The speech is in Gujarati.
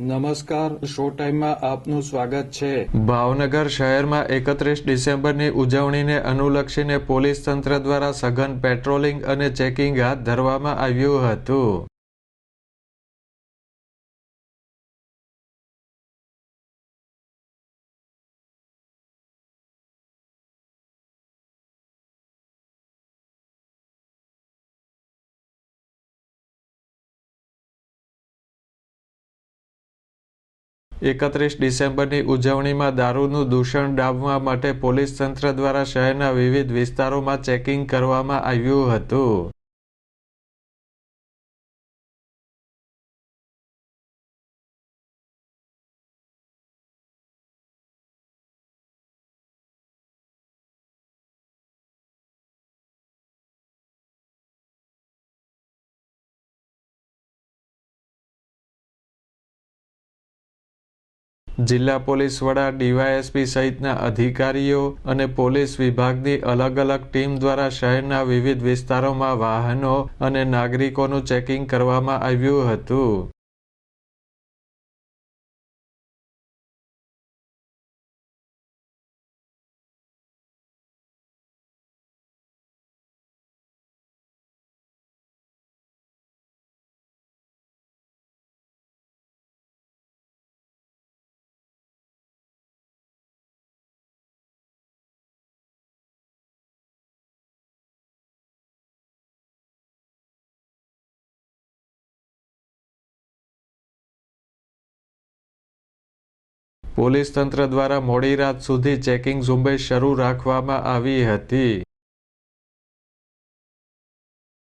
નમસ્કાર, શો ટાઈમમાં આપનું સ્વાગત છે. ભાવનગર શહેરમાં એકત્રીસ ડિસેમ્બરની ઉજવણીને અનુલક્ષીને પોલીસ તંત્ર દ્વારા સઘન પેટ્રોલિંગ અને ચેકિંગ હાથ ધરવામાં આવ્યું હતું. એકત્રીસ ડિસેમ્બરની ઉજવણીમાં દારૂનું દૂષણ ડામવા માટે પોલીસ તંત્ર દ્વારા શહેરના વિવિધ વિસ્તારોમાં ચેકિંગ કરવામાં આવ્યું હતું. જિલ્લા પોલીસ વડા ડીવાયએસપી સહિતના અધિકારીઓ અને પોલીસ વિભાગની અલગ અલગ ટીમ દ્વારા શહેરના વિવિધ વિસ્તારોમાં વાહનો અને નાગરિકોનું ચેકિંગ કરવામાં આવ્યું હતું. પોલીસ તંત્ર દ્વારા મોડી રાત સુધી ચેકિંગ ઝુંબેશ શરૂ રાખવામાં આવી હતી.